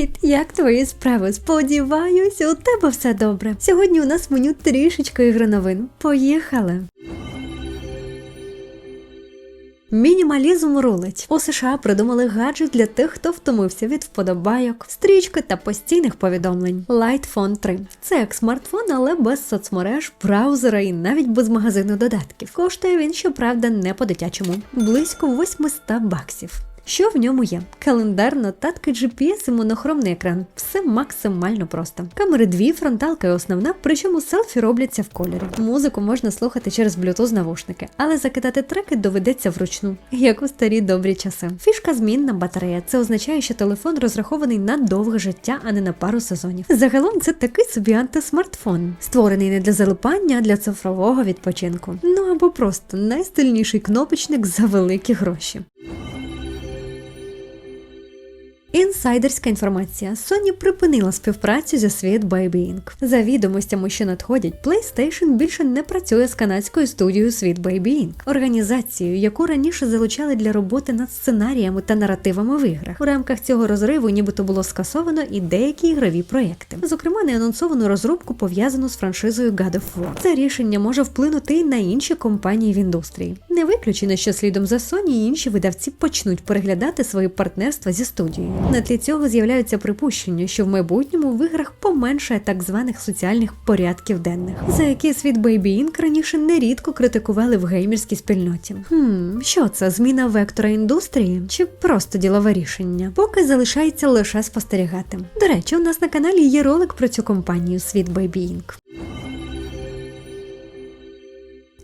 Привіт! Як твої справи? Сподіваюсь, у тебе все добре. Сьогодні у нас меню трішечки ігри новин. Поїхали! Мінімалізм рулить. У США придумали гаджет для тих, хто втомився від вподобайок, стрічки та постійних повідомлень. Light Phone 3. Це як смартфон, але без соцмереж, браузера і навіть без магазину додатків. Коштує він, щоправда, не по-дитячому. Близько 800 баксів. Що в ньому є? Календар, нотатки, GPS і монохромний екран. Все максимально просто. Камери дві, фронталка і основна, причому селфі робляться в кольорі. Музику можна слухати через Bluetooth навушники, але закидати треки доведеться вручну, як у старі добрі часи. Фішка змінна батарея. Це означає, що телефон розрахований на довге життя, а не на пару сезонів. Загалом це такий собі антисмартфон, створений не для залипання, а для цифрового відпочинку. Ну або просто найстильніший кнопочник за великі гроші. Інсайдерська інформація. Sony припинила співпрацю зі світ Baby Inc. За відомостями, що надходять, PlayStation більше не працює з канадською студією Світ Baby Inc. організацією, яку раніше залучали для роботи над сценаріями та наративами в іграх. У рамках цього розриву, нібито було скасовано і деякі ігрові проекти. Зокрема, неанонсовану розробку пов'язану з франшизою God of War. Це рішення може вплинути і на інші компанії в індустрії. Не виключено, що слідом за Sony інші видавці почнуть переглядати свої партнерства зі студією. На тлі цього з'являються припущення, що в майбутньому в іграх поменшає так званих соціальних порядків денних, за які світ Baby Inc. раніше нерідко критикували в геймерській спільноті. Хм, що це зміна вектора індустрії чи просто ділове рішення? Поки залишається лише спостерігати. До речі, у нас на каналі є ролик про цю компанію Світ Baby Inc.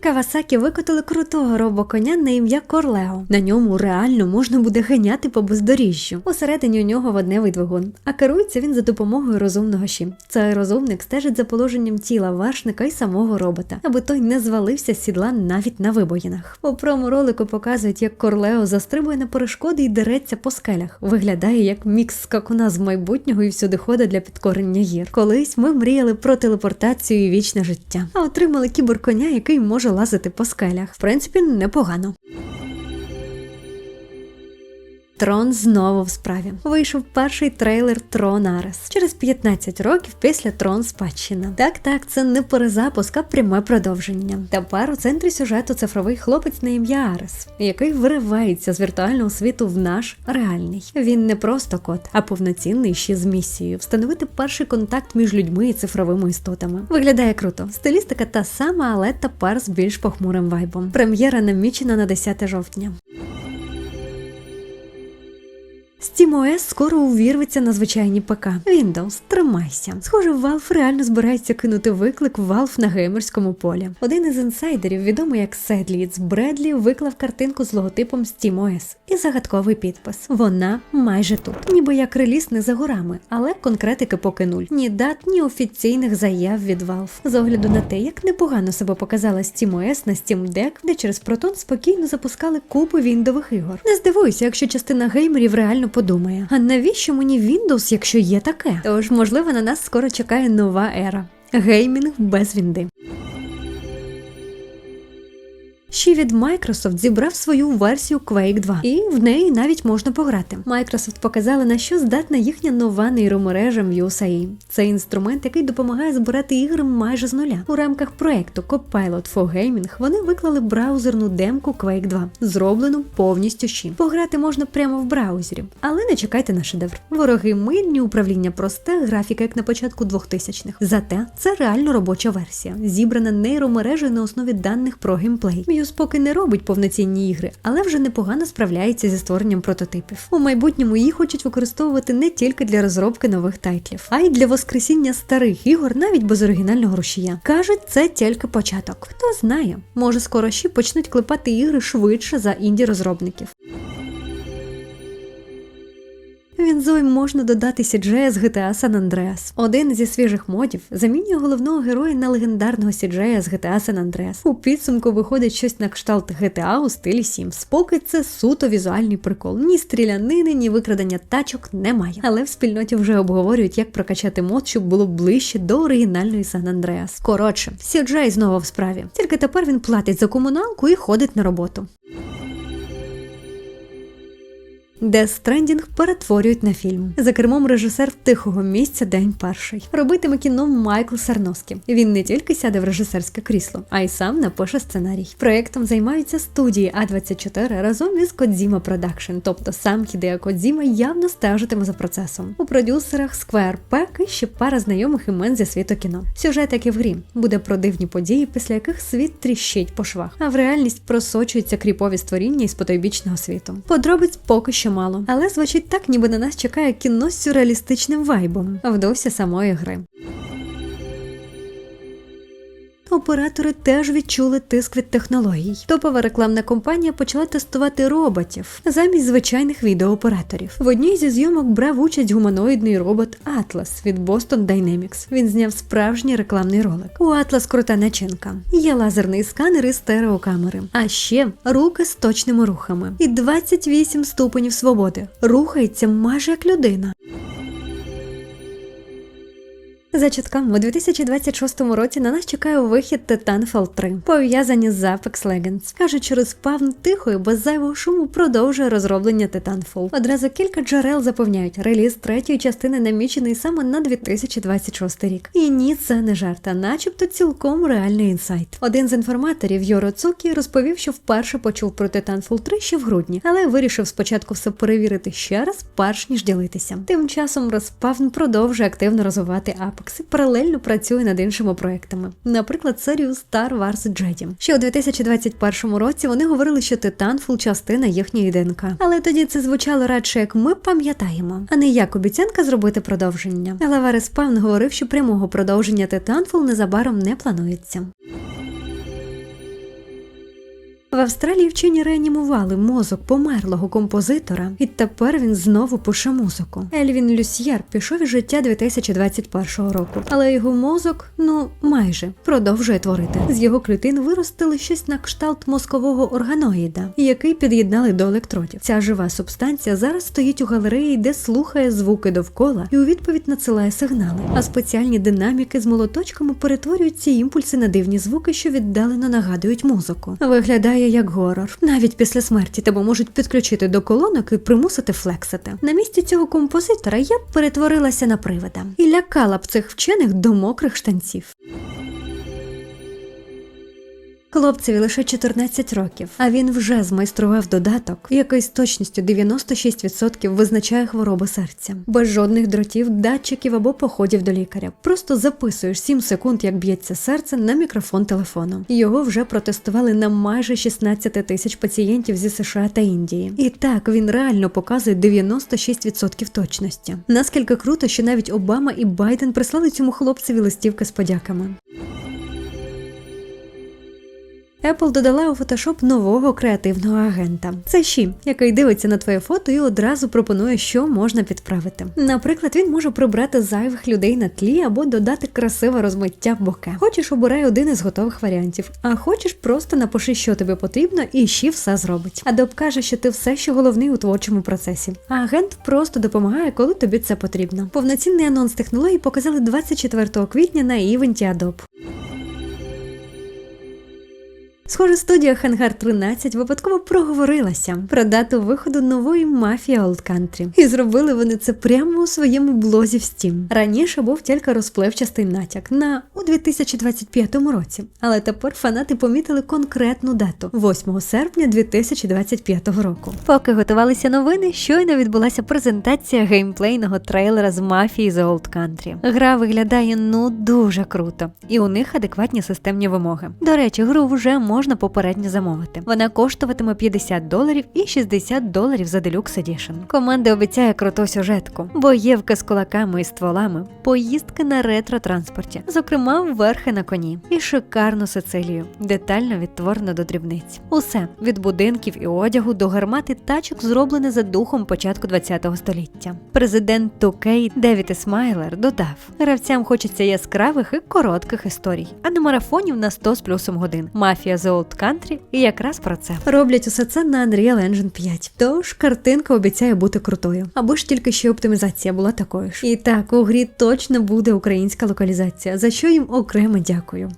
Кавасакі викотили крутого робоконя на ім'я Корлео. На ньому реально можна буде ганяти по бездоріжжю. Усередині у нього водневий двигун, а керується він за допомогою розумного щі. Цей розумник стежить за положенням тіла вершника і самого робота, аби той не звалився з сідла навіть на вибоїнах. У промо-ролику показують, як Корлео застрибує на перешкоди і дереться по скелях. Виглядає як мікс скакуна з майбутнього і всюди ходить для підкорення гір. Колись ми мріяли про телепортацію і вічне життя, а отримали кіберконя, який може лазити по скелях. В принципі, непогано. Трон знову в справі. Вийшов перший трейлер Трон Арес через 15 років після Трон Спадщина. Так, так, це не перезапуск, а пряме продовження. Тепер у центрі сюжету цифровий хлопець на ім'я Арес, який виривається з віртуального світу в наш реальний. Він не просто кот, а повноцінний ще з місією встановити перший контакт між людьми і цифровими істотами. Виглядає круто. Стилістика та сама, але тепер з більш похмурим вайбом. Прем'єра намічена на 10 жовтня. SteamOS скоро увірветься на звичайні ПК. Windows, тримайся. Схоже, Valve реально збирається кинути виклик Valve на геймерському полі. Один із інсайдерів, відомий як Седліц Бредлі, виклав картинку з логотипом SteamOS і загадковий підпис. Вона майже тут. Ніби як реліз не за горами, але конкретики поки нуль. Ні дат, ні офіційних заяв від Valve. З огляду на те, як непогано себе показала SteamOS на Steam Deck, де через Proton спокійно запускали купу віндових ігор. Не здивуйся, якщо частина геймерів реально подумає: а навіщо мені Windows, якщо є таке? Тож, можливо, на нас скоро чекає нова ера. Геймінг без вінди. Ще від Microsoft зібрав свою версію Quake 2, і в неї навіть можна пограти. Microsoft показали, на що здатна їхня нова нейромережа MuseAI. Це інструмент, який допомагає збирати ігри майже з нуля. У рамках проекту Copilot for Gaming вони виклали браузерну демку Quake 2, зроблену повністю щі. Пограти можна прямо в браузері, але не чекайте на шедевр. Вороги мильні, управління просте, графіка як на початку 2000-х. Зате це реально робоча версія, зібрана нейромережею на основі даних про геймплей. Muse поки не робить повноцінні ігри, але вже непогано справляється зі створенням прототипів. У майбутньому її хочуть використовувати не тільки для розробки нових тайтлів, а й для воскресіння старих ігор навіть без оригінального рушія. Кажуть, це тільки початок. Хто знає, може скоро ще почнуть клепати ігри швидше за інді розробників. Вінзой можна додати CJ з GTA San Andreas. Один зі свіжих модів замінює головного героя на легендарного CJ з GTA San Andreas. У підсумку виходить щось на кшталт GTA у стилі Sims. Поки це суто візуальний прикол. Ні стрілянини, ні викрадення тачок немає. Але в спільноті вже обговорюють, як прокачати мод, щоб було ближче до оригінальної San Andreas. Коротше, CJ знову в справі. Тільки тепер він платить за комуналку і ходить на роботу. Death Stranding перетворюють на фільм. За кермом режисер тихого місця день перший. Робитиме кіно Майкл Сарновський. Він не тільки сяде в режисерське крісло, а й сам напише сценарій. Проєктом займаються студії А24 разом із Kojima Production, тобто сам Хідео Кодзіма явно стежитиме за процесом. У продюсерах Square Pack і ще пара знайомих імен зі світу кіно. Сюжет, як і в грі, буде про дивні події, після яких світ тріщить по швах, а в реальність просочуються кріпові створіння із потойбічного світу. Подробиць поки що мало, але звучить так, ніби на нас чекає кіно з сюрреалістичним вайбом в досі самої гри. Оператори теж відчули тиск від технологій. Топова рекламна компанія почала тестувати роботів замість звичайних відеооператорів. В одній зі зйомок брав участь гуманоїдний робот Atlas від Boston Dynamics. Він зняв справжній рекламний ролик. У Atlas крута начинка. Є лазерний сканер і стереокамери, а ще руки з точними рухами. І 28 ступенів свободи. Рухається майже як людина. За чутками, у 2026 році на нас чекає вихід Titanfall 3, пов'язані з Apex Legends. Кажуть, через спавн тихо і без зайвого шуму продовжує розроблення Titanfall. Одразу кілька джерел запевняють, реліз третьої частини намічений саме на 2026 рік. І ні, це не жарт, а начебто цілком реальний інсайт. Один з інформаторів Йоро Цукі розповів, що вперше почув про Titanfall 3 ще в грудні, але вирішив спочатку все перевірити ще раз, перш ніж ділитися. Тим часом Розпавн продовжує активно розвивати Apex і паралельно працює над іншими проектами, наприклад, серію Star Wars Jedi. Ще у 2021 році вони говорили, що Titanfall – частина їхньої ДНК. Але тоді це звучало радше як ми пам'ятаємо, а не як обіцянка зробити продовження. Глава Респавн говорив, що прямого продовження Titanfall незабаром не планується. В Австралії вчені реанімували мозок померлого композитора, і тепер він знову пише музику. Ельвін Люсьєр пішов із життя 2021 року, але його мозок, ну майже продовжує творити. З його клітин виростили щось на кшталт мозкового органоїда, який під'єднали до електродів. Ця жива субстанція зараз стоїть у галереї, де слухає звуки довкола і у відповідь надсилає сигнали. А спеціальні динаміки з молоточками перетворюють ці імпульси на дивні звуки, що віддалено нагадують музику. Виглядає як горор. Навіть після смерті тебе можуть підключити до колонок і примусити флексити. На місці цього композитора я б перетворилася на привида і лякала б цих вчених до мокрих штанців. Хлопцеві лише 14 років, а він вже змайстрував додаток, який з точністю 96% визначає хвороби серця, без жодних дротів, датчиків або походів до лікаря. Просто записуєш 7 секунд, як б'ється серце на мікрофон телефону. Його вже протестували на майже 16 тисяч пацієнтів зі США та Індії. І так він реально показує 96% точності. Наскільки круто, що навіть Обама і Байден прислали цьому хлопцеві листівки з подяками. Apple додала у Photoshop нового креативного агента. Це Ші, який дивиться на твоє фото і одразу пропонує, що можна підправити. Наприклад, він може прибрати зайвих людей на тлі або додати красиве розмиття боке. Хочеш, обирай один із готових варіантів, а хочеш, просто напиши, що тобі потрібно, і Ші все зробить. Adobe каже, що ти все ще головний у творчому процесі. А агент просто допомагає, коли тобі це потрібно. Повноцінний анонс технологій показали 24 квітня на івенті Adobe. Схоже, студія Хангар 13 випадково проговорилася про дату виходу нової мафії Old Country. І зробили вони це прямо у своєму блозі в Steam. Раніше був тільки розпливчастий натяк на у 2025 році, але тепер фанати помітили конкретну дату 8 серпня 2025 року. Поки готувалися новини, щойно відбулася презентація геймплейного трейлера з мафії The Old Country. Гра виглядає ну дуже круто, і у них адекватні системні вимоги. До речі, гру вже можна можна попередньо замовити. Вона коштуватиме 50 доларів і 60 доларів за Deluxe Edition. Команда обіцяє круту сюжетку, боєвки з кулаками і стволами, поїздки на ретро-транспорті, зокрема верхи на коні, і шикарну Сицилію, детально відтворено до дрібниць. Усе від будинків і одягу до гармат і тачок зроблене за духом початку ХХ століття. Президент 2K Девід Смайлер додав: гравцям хочеться яскравих і коротких історій, а не марафонів на 100 з плюсом годин. Мафія The Old Country і якраз про це. Роблять усе це на Unreal Engine 5. Тож картинка обіцяє бути крутою. Або ж тільки ще оптимізація була такою ж. І так, у грі точно буде українська локалізація, за що їм окремо дякую.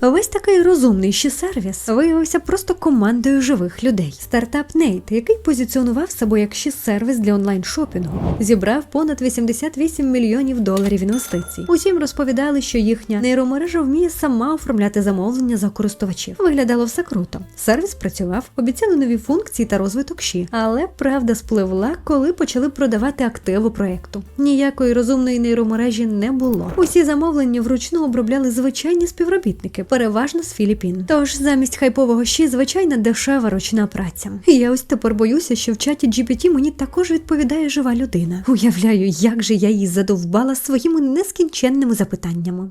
Весь такий розумний ще сервіс виявився просто командою живих людей. Стартап Nate, який позиціонував себе як ще сервіс для онлайн-шопінгу, зібрав понад 88 мільйонів доларів інвестицій. Усім розповідали, що їхня нейромережа вміє сама оформляти замовлення за користувачів. Виглядало все круто. Сервіс працював, обіцяли нові функції та розвиток ші, але правда спливла, коли почали продавати активи проекту. Ніякої розумної нейромережі не було. Усі замовлення вручну обробляли звичайні співробітники, переважно з Філіппін. Тож замість хайпового щі звичайна дешева ручна праця. І я ось тепер боюся, що в чаті GPT мені також відповідає жива людина. Уявляю, як же я її задовбала своїми нескінченними запитаннями.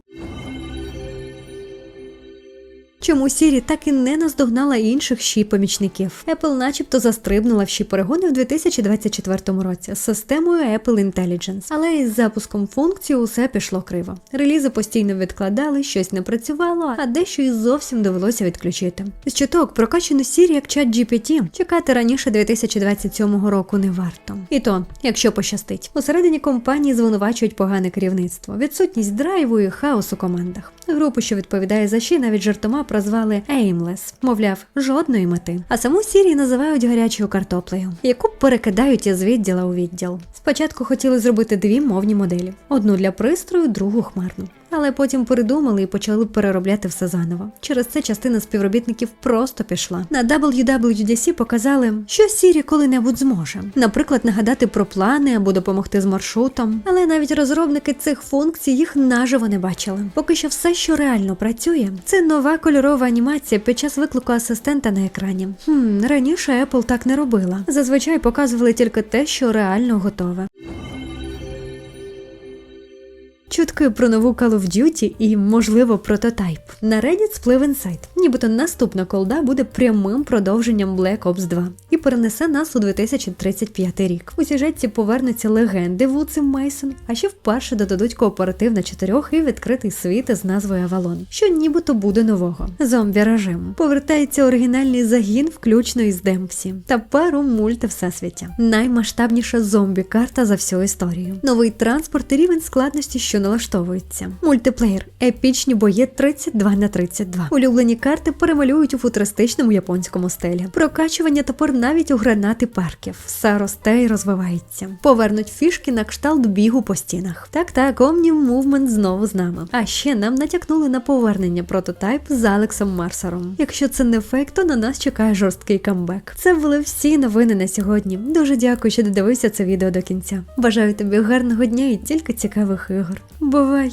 Чому Сірі так і не наздогнала інших щі помічників? Apple начебто застрибнула в щі перегони в 2024 році з системою Apple Intelligence. Але із запуском функції усе пішло криво. Релізи постійно відкладали, щось не працювало, а дещо і зовсім довелося відключити. З чуток прокачану Сірі як чат GPT чекати раніше 2027 року не варто. І то, якщо пощастить, усередині компанії звинувачують погане керівництво, відсутність драйву і хаос у командах. Групу, що відповідає за щі, навіть жартома прозвали Aimless, мовляв, жодної мети. А саму Сірі називають гарячою картоплею, яку перекидають із відділа у відділ. Спочатку хотіли зробити дві мовні моделі: одну для пристрою, другу хмарну. Але потім передумали і почали переробляти все заново. Через це частина співробітників просто пішла. На WWDC показали, що Сірі коли-небудь зможе, наприклад, нагадати про плани або допомогти з маршрутом. Але навіть розробники цих функцій їх наживо не бачили. Поки що все, що реально працює, це нова кольорова анімація під час виклику асистента на екрані. Хм, раніше Apple так не робила. Зазвичай показували тільки те, що реально готове. Чутки про нову Call of Duty і, можливо, прототайп. На Reddit сплив інсайт. Нібито наступна колда буде прямим продовженням Black Ops 2 і перенесе нас у 2035 рік. У сюжетці повернуться легенди Вудси Мейсон, а ще вперше додадуть кооператив на чотирьох і відкритий світ із назвою Авалон, що нібито буде нового. Зомбі режим. Повертається оригінальний загін, включно із Демпсі. Тепер у мульти всесвіті. Наймасштабніша зомбі-карта за всю історію. Новий транспорт і рівень складності, що налаштовується. Мультиплеєр, епічні бої 32 на 32. Улюблені карти перемалюють у футуристичному японському стилі. Прокачування тепер навіть у гранати парків. Все росте і розвивається. Повернуть фішки на кшталт бігу по стінах. Так, так, Omnium Movement знову з нами. А ще нам натякнули на повернення прототайп з Алексом Марсером. Якщо це не фейк, то на нас чекає жорсткий камбек. Це були всі новини на сьогодні. Дуже дякую, що додивився це відео до кінця. Бажаю тобі гарного дня і тільки цікавих ігор. Бувай!